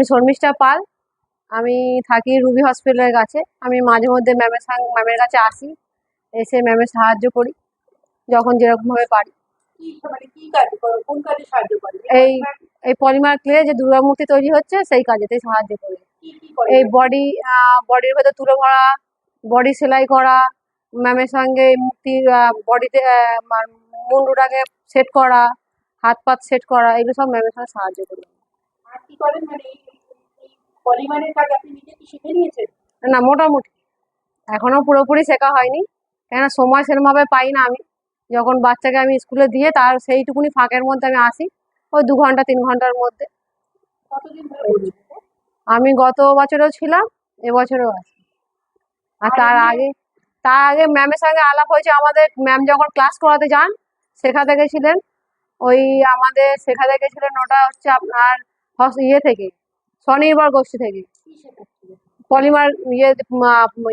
আমি শর্মিষ্ঠা পাল। আমি থাকি রুবি হসপিটালের কাছে। আমি মাঝে মধ্যে ম্যামের সঙ্গে ম্যামের কাছে আসি এসে ম্যামের সাহায্য করি যখন যেরকমভাবে পারি। মানে এই এই পলিমার ক্লে যে দুর্গা মূর্তি তৈরি হচ্ছে সেই কাজেতেই সাহায্য করি। এই বডি বডির ভেতর তুলে ভরা বডি সেলাই করা ম্যামের সঙ্গে মূর্তির বডিতে মুন্ডুটাকে সেট করা হাত পাত সেট করা এগুলো সব ম্যামের সঙ্গে সাহায্য করি। আর কি করেন মানে পলিমারের কাজ আপনি নিজে কি শিখে নিয়েছেন? না মোটামুটি। এখনও পুরোপুরি শেখা হয়নি। কেন সময় সেরকমভাবে পাই না আমি। যখন বাচ্চাকে আমি স্কুলে দিয়ে তার সেইটুকুনি ফাঁকের মধ্যে আমি আসি ওই দু ঘণ্টা তিন ঘণ্টার মধ্যে। আমি গত বছরও ছিলাম এবছরও আছি। আর তার আগে তার আগে ম্যামের সঙ্গে আলাপ হয়েছে। আমাদের ম্যাম যখন ক্লাস করাতে যান শেখাতে গেছিলেন ওই আমাদের শেখাতে গেছিলেন ওটা হচ্ছে আপনার ইয়ে থেকে স্বনির্ভর গোষ্ঠী থেকে। পলিমার ইয়ে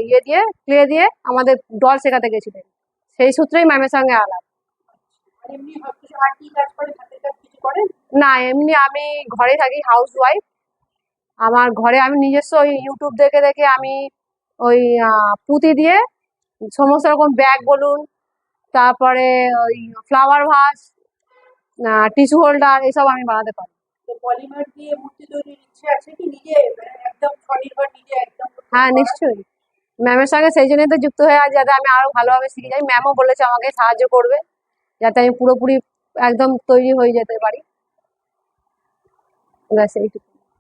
ইয়ে দিয়ে ক্লে দিয়ে আমাদের ডল শেখাতে গেছিলেন। সেই সূত্রেই ম্যামের সঙ্গে আলাপ। না এমনি আমি ঘরে থাকি হাউস ওয়াইফ আমার ঘরে আমি নিজস্ব ওই ইউটিউব দেখে দেখে আমি ওই পুঁতি দিয়ে সমস্ত রকম ব্যাগ বলুন তারপরে ওই ফ্লাওয়ার ভাস টিস্যু হোল্ডার এসব আমি বানাতে পারি। পলিমার দিয়ে মূর্তি তৈরির ইচ্ছে আছে কি নিজে? মানে একদম স্বনির্ভর নিজে একদম হ্যাঁ? নিশ্চয়ই। ম্যামের সঙ্গে সেই জন্যই তো যুক্ত হয়ে আছি যাতে আমি আরও ভালোভাবে শিখে যাই। ম্যামও বলেছে আমাকে সাহায্য করবে যাতে আমি পুরোপুরি একদম তৈরি হয়ে যেতে পারি। ব্যাস এইটুকু।